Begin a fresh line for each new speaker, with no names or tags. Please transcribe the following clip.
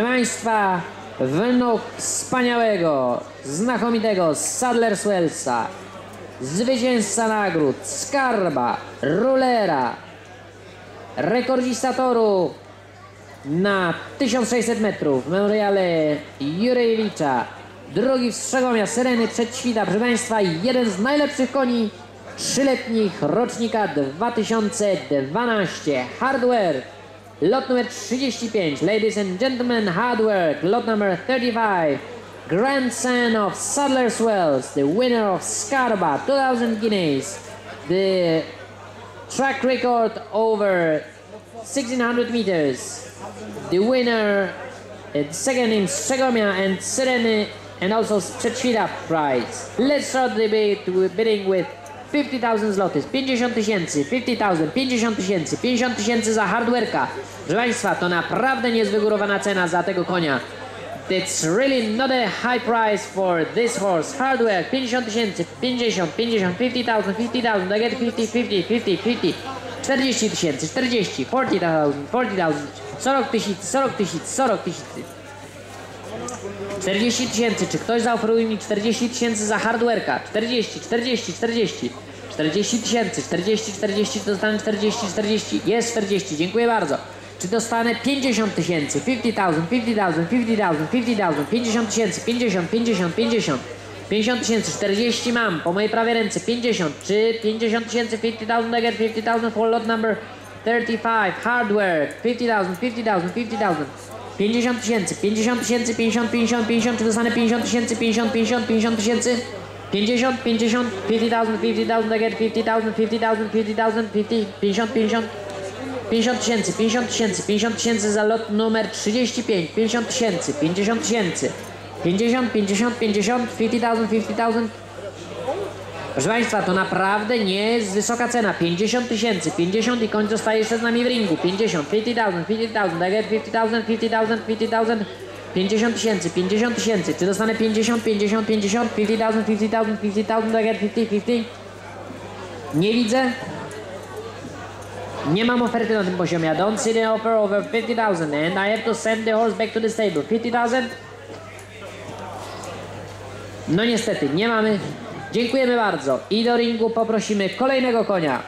Państwa, wnuk wspaniałego, znakomitego Sadler Swellsa, zwycięzca nagród, skarba, rulera, rekordzista toru na 1600 metrów w memoriale Jurejewicza, drugi w Strzegomia, Syreny Przedświta, proszę Państwa, jeden z najlepszych koni trzyletnich rocznika 2012, Hardware, lot numer 35, ladies and gentlemen, hard work. lot number 35, grandson of Sadler's Wells, the winner of Scarba, 2000 guineas, the track record over 1600 meters. The winner, uh, second in Segomia and Syreny and also Przedświta prize. Let's start the bid, bidding with 50,000 zlotys, 50 tysięcy, 50,000, 50 tysięcy, 50 tysięcy za hardware'ka. Proszę Państwa, to naprawdę niezwygórowana cena za tego konia. It's really not a high price for this horse. Hardware 50 tysięcy, 50, 50, 50,000, 50,000, I get 50, 50, 50, 50. 40 tysięcy, 40, 40,000, 40,000, 40 tysięcy, 40 tysięcy, 40 tysięcy. 40 tysięcy, czy ktoś zaoferuje mi 40 tysięcy za hardware'ka? 40, 40, 40. 40 tysięcy, 40, 40, czy dostanę 40, 40? Jest 40, dziękuję bardzo. Czy dostanę 50 tysięcy? 50,000, 50,000, 50,000, 50,000, 50 tysięcy, 50, 50, 50. 50 tysięcy, 40 mam, po mojej prawej ręce 50, czy 50 tysięcy, 50,000, I get 50,000 for lot number 35, hardware, 50,000, 50,000, 50,000. 50 tysięcy, 50 tysięcy, 50, 50, 50, czy dostanę 50 tysięcy, 50, 50, 50 tysięcy? 50, 50, 50,000, 50,000, I get 50,000, 50,000, 50,000, 50, 50, 50. 50 tysięcy, 50 tysięcy, 50 tysięcy za lot numer 35, 50 tysięcy, 50 tysięcy, 50, 50, 50, 50,000, 50,000. Proszę Państwa, to naprawdę nie jest wysoka cena. 50 tysięcy, 50 i koń zostaje jeszcze z nami w ringu. 50, 50,000, 50,000, I get 50,000, 50,000, 50,000, 50 tysięcy, 50 tysięcy. Czy dostanę 50, 50, 50, 50,000, 50,000, 50,000, I get 50, 50? Nie widzę. Nie mam oferty na tym poziomie. I don't see the offer over 50,000 and I have to send the horse back to the stable. 50,000? No niestety, nie mamy. Dziękujemy bardzo. I do ringu poprosimy kolejnego konia.